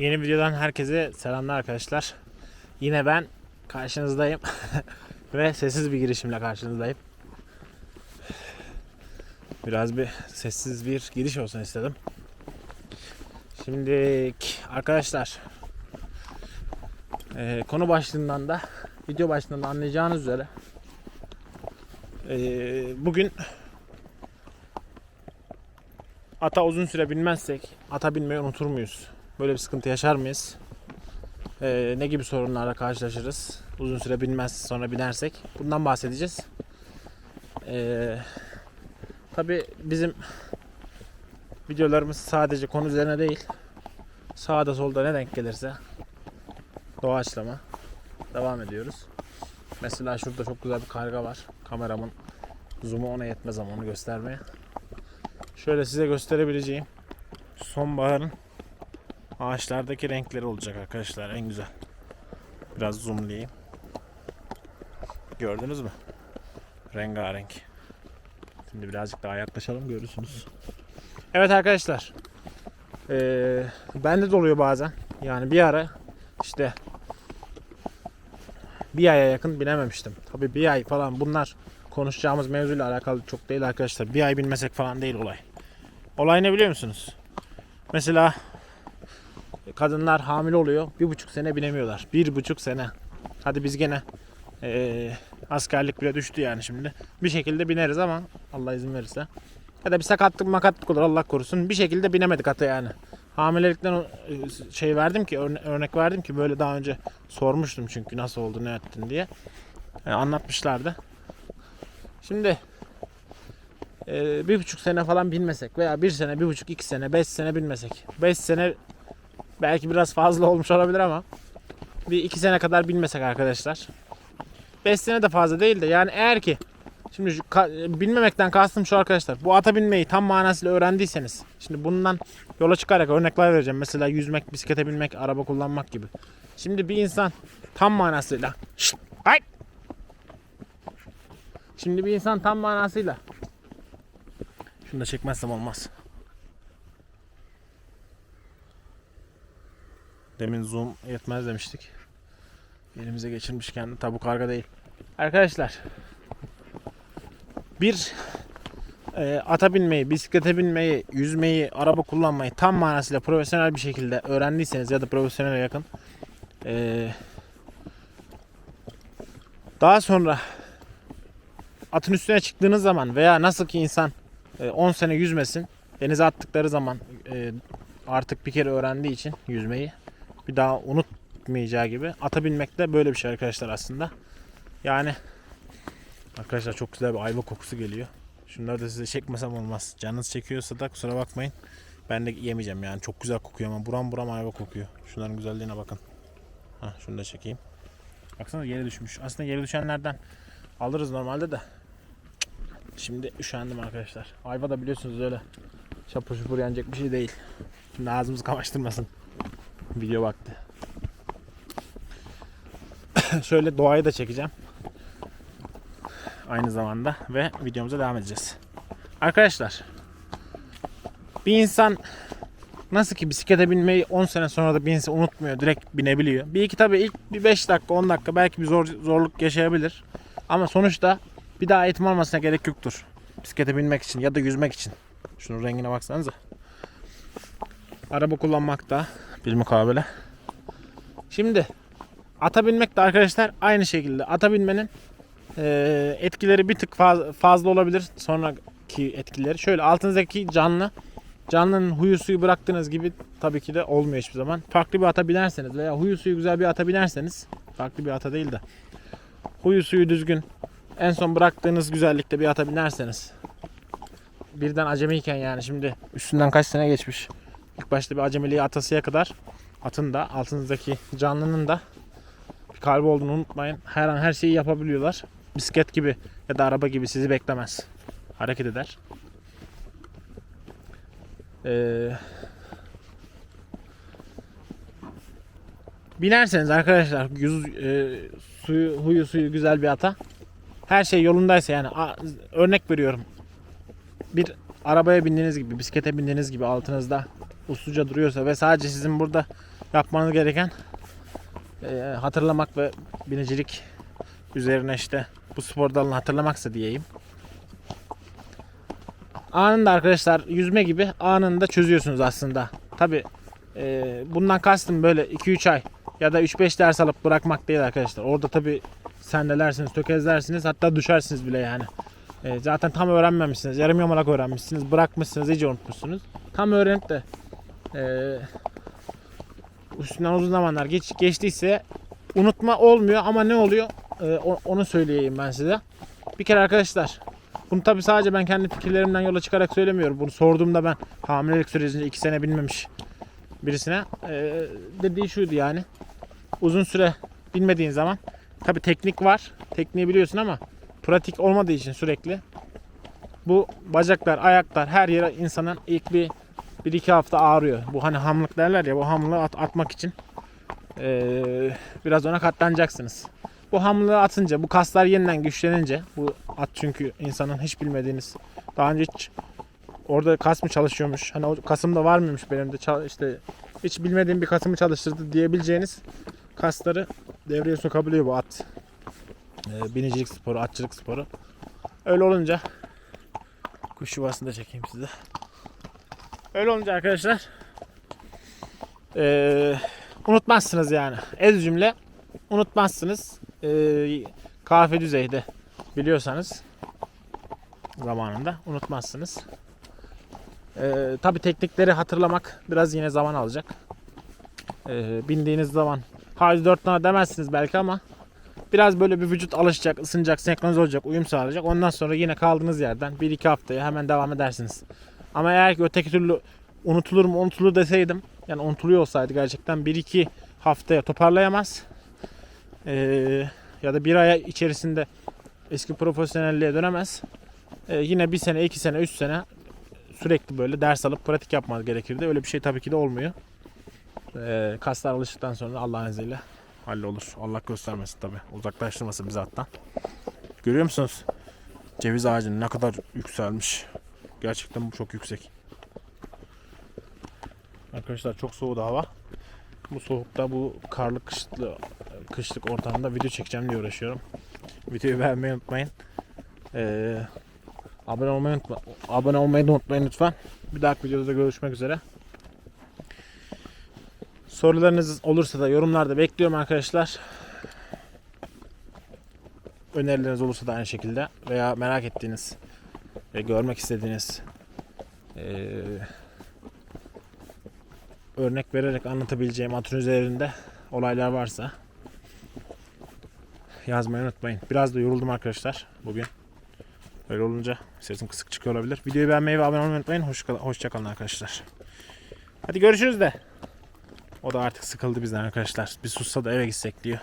Yeni videodan herkese selamlar arkadaşlar. Yine ben karşınızdayım. Ve sessiz bir girişimle karşınızdayım. Biraz bir sessiz bir giriş olsun istedim. Şimdi arkadaşlar e, konu başlığından da video başlığından da anlayacağınız üzere e, bugün ata uzun süre binmezsek ata binmeyi unutur muyuz? Böyle bir sıkıntı yaşar mıyız? Ee, ne gibi sorunlarla karşılaşırız? Uzun süre binmez sonra binersek. Bundan bahsedeceğiz. Ee, Tabi bizim videolarımız sadece konu üzerine değil. Sağda solda ne denk gelirse doğaçlama devam ediyoruz. Mesela şurada çok güzel bir karga var. Kameramın zoom'u ona yetmez ama onu göstermeye. Şöyle size gösterebileceğim sonbaharın ağaçlardaki renkleri olacak arkadaşlar en güzel. Biraz zoomlayayım. Gördünüz mü? Rengarenk. Şimdi birazcık daha yaklaşalım görürsünüz. Evet arkadaşlar. Ee, bende de oluyor bazen. Yani bir ara işte bir aya yakın binememiştim. Tabii bir ay falan bunlar konuşacağımız mevzuyla alakalı çok değil arkadaşlar. Bir ay binmesek falan değil olay. Olay ne biliyor musunuz? Mesela kadınlar hamile oluyor. Bir buçuk sene binemiyorlar. Bir buçuk sene. Hadi biz gene eee, askerlik bile düştü yani şimdi. Bir şekilde bineriz ama Allah izin verirse. Ya da bir sakatlık makatlık olur Allah korusun. Bir şekilde binemedik ata yani. Hamilelikten e, şey verdim ki örne- örnek verdim ki böyle daha önce sormuştum çünkü nasıl oldu ne ettin diye. E, anlatmışlardı. Şimdi e, bir buçuk sene falan binmesek veya bir sene, bir buçuk, iki sene, beş sene binmesek. Beş sene belki biraz fazla olmuş olabilir ama bir iki sene kadar binmesek arkadaşlar. Beş sene de fazla değil de yani eğer ki şimdi şu ka- bilmemekten kastım şu arkadaşlar. Bu ata binmeyi tam manasıyla öğrendiyseniz. Şimdi bundan yola çıkarak örnekler vereceğim. Mesela yüzmek, bisiklete binmek, araba kullanmak gibi. Şimdi bir insan tam manasıyla Şşt, ay! Şimdi bir insan tam manasıyla şunu da çekmezsem olmaz. Demin zoom yetmez demiştik. Elimize geçirmişken de tabu karga değil. Arkadaşlar bir e, ata binmeyi, bisiklete binmeyi, yüzmeyi, araba kullanmayı tam manasıyla profesyonel bir şekilde öğrendiyseniz ya da profesyonele yakın e, daha sonra atın üstüne çıktığınız zaman veya nasıl ki insan e, 10 sene yüzmesin denize attıkları zaman e, artık bir kere öğrendiği için yüzmeyi bir daha unutmayacağı gibi ata binmek de böyle bir şey arkadaşlar aslında. Yani arkadaşlar çok güzel bir ayva kokusu geliyor. Şunları da size çekmesem olmaz. Canınız çekiyorsa da kusura bakmayın. Ben de yemeyeceğim yani çok güzel kokuyor ama buram buram ayva kokuyor. Şunların güzelliğine bakın. Hah, şunu da çekeyim. Baksana yere düşmüş. Aslında yere düşenlerden alırız normalde de. Şimdi üşendim arkadaşlar. Ayva da biliyorsunuz öyle şapur şupur yenecek bir şey değil. Şimdi ağzımızı kamaştırmasın. Video vakti. Şöyle doğayı da çekeceğim. Aynı zamanda ve videomuza devam edeceğiz. Arkadaşlar bir insan nasıl ki bisiklete binmeyi 10 sene sonra da bir insan unutmuyor. Direkt binebiliyor. Bir iki tabii ilk bir 5 dakika 10 dakika belki bir zor, zorluk yaşayabilir. Ama sonuçta bir daha eğitim almasına gerek yoktur. Bisiklete binmek için ya da yüzmek için. Şunun rengine baksanıza. Araba kullanmak da bir mukabele. Şimdi ata binmek de arkadaşlar aynı şekilde. Ata binmenin eee, etkileri bir tık faz- fazla olabilir. Sonraki etkileri. Şöyle altınızdaki canlı canlının huyu suyu bıraktığınız gibi tabii ki de olmuyor hiçbir zaman. Farklı bir ata binerseniz veya huyu suyu güzel bir ata binerseniz farklı bir ata değil de huyu suyu düzgün en son bıraktığınız güzellikte bir ata binerseniz birden acemiyken yani şimdi üstünden kaç sene geçmiş. İlk başta bir acemiliği atasıya kadar atın da altınızdaki canlının da bir kalbi olduğunu unutmayın. Her an her şeyi yapabiliyorlar. Bisiklet gibi ya da araba gibi sizi beklemez. Hareket eder. Ee, binerseniz arkadaşlar yüz, e, suyu, huyu suyu güzel bir ata her şey yolundaysa yani a- örnek veriyorum bir arabaya bindiğiniz gibi bisiklete bindiğiniz gibi altınızda usluca duruyorsa ve sadece sizin burada yapmanız gereken e, hatırlamak ve binicilik üzerine işte bu spor dalını hatırlamaksa diyeyim. Anında arkadaşlar yüzme gibi anında çözüyorsunuz aslında. Tabi bundan kastım böyle 2-3 ay ya da 3-5 ders alıp bırakmak değil arkadaşlar. Orada tabi sendelersiniz, tökezlersiniz hatta düşersiniz bile yani. E, zaten tam öğrenmemişsiniz. Yarım yamalak öğrenmişsiniz. Bırakmışsınız. iyice unutmuşsunuz. Tam öğrenip de e, üstünden uzun zamanlar geç, geçtiyse unutma olmuyor ama ne oluyor? E, o- onu söyleyeyim ben size. Bir kere arkadaşlar bunu tabi sadece ben kendi fikirlerimden yola çıkarak söylemiyorum. Bunu sorduğumda ben hamilelik sürecinde 2 sene bilmemiş birisine e, dediği şuydu yani. Uzun süre bilmediğin zaman tabi teknik var. Tekniği biliyorsun ama pratik olmadığı için sürekli bu bacaklar, ayaklar her yere insanın ilk bir bir iki hafta ağrıyor. Bu hani hamlık derler ya bu hamlığı at- atmak için eee, biraz ona katlanacaksınız. Bu hamlığı atınca, bu kaslar yeniden güçlenince, bu at çünkü insanın hiç bilmediğiniz, daha önce hiç orada kas mı çalışıyormuş, hani o kasım da var mıymış benim de işte hiç bilmediğim bir kasımı çalıştırdı diyebileceğiniz kasları devreye sokabiliyor bu at. Eee, binicilik sporu, atçılık sporu. Öyle olunca kuş yuvasını da çekeyim size. Öyle olunca arkadaşlar eee, unutmazsınız yani. Ez cümle unutmazsınız. Eee kafe düzeyde biliyorsanız zamanında unutmazsınız. Eee Tabi teknikleri hatırlamak biraz yine zaman alacak. Eee bindiğiniz zaman hadi 4 tane demezsiniz belki ama biraz böyle bir vücut alışacak, ısınacak, senkronize olacak, uyum sağlayacak. Ondan sonra yine kaldığınız yerden 1-2 haftaya hemen devam edersiniz. Ama eğer ki öteki türlü unutulur mu unutulur deseydim yani unutuluyor olsaydı gerçekten 1-2 haftaya toparlayamaz. Ee, ya da bir ay içerisinde eski profesyonelliğe dönemez. Ee, yine bir sene, iki sene, üç sene sürekli böyle ders alıp pratik yapmanız gerekirdi. Öyle bir şey tabii ki de olmuyor. Ee, kaslar alıştıktan sonra Allah'ın izniyle hallolur. Allah göstermesin tabii. Uzaklaştırmasın bizi hattan. Görüyor musunuz? Ceviz ağacı ne kadar yükselmiş. Gerçekten bu çok yüksek. Arkadaşlar çok soğudu hava. Bu soğukta bu karlı kışlı kışlık ortamda video çekeceğim diye uğraşıyorum. Videoyu beğenmeyi unutmayın. Ee, abone olmayı unutma, abone olmayı da unutmayın lütfen. Bir dahaki videoda görüşmek üzere. Sorularınız olursa da yorumlarda bekliyorum arkadaşlar. Önerileriniz olursa da aynı şekilde veya merak ettiğiniz ve görmek istediğiniz eee, örnek vererek anlatabileceğim atın üzerinde olaylar varsa yazmayı unutmayın. Biraz da yoruldum arkadaşlar bugün. Öyle olunca sesim kısık çıkıyor olabilir. Videoyu beğenmeyi ve abone olmayı unutmayın. Hoşça, hoşça kalın arkadaşlar. Hadi görüşürüz de. O da artık sıkıldı bizden arkadaşlar. Bir sussa da eve gitsek diyor.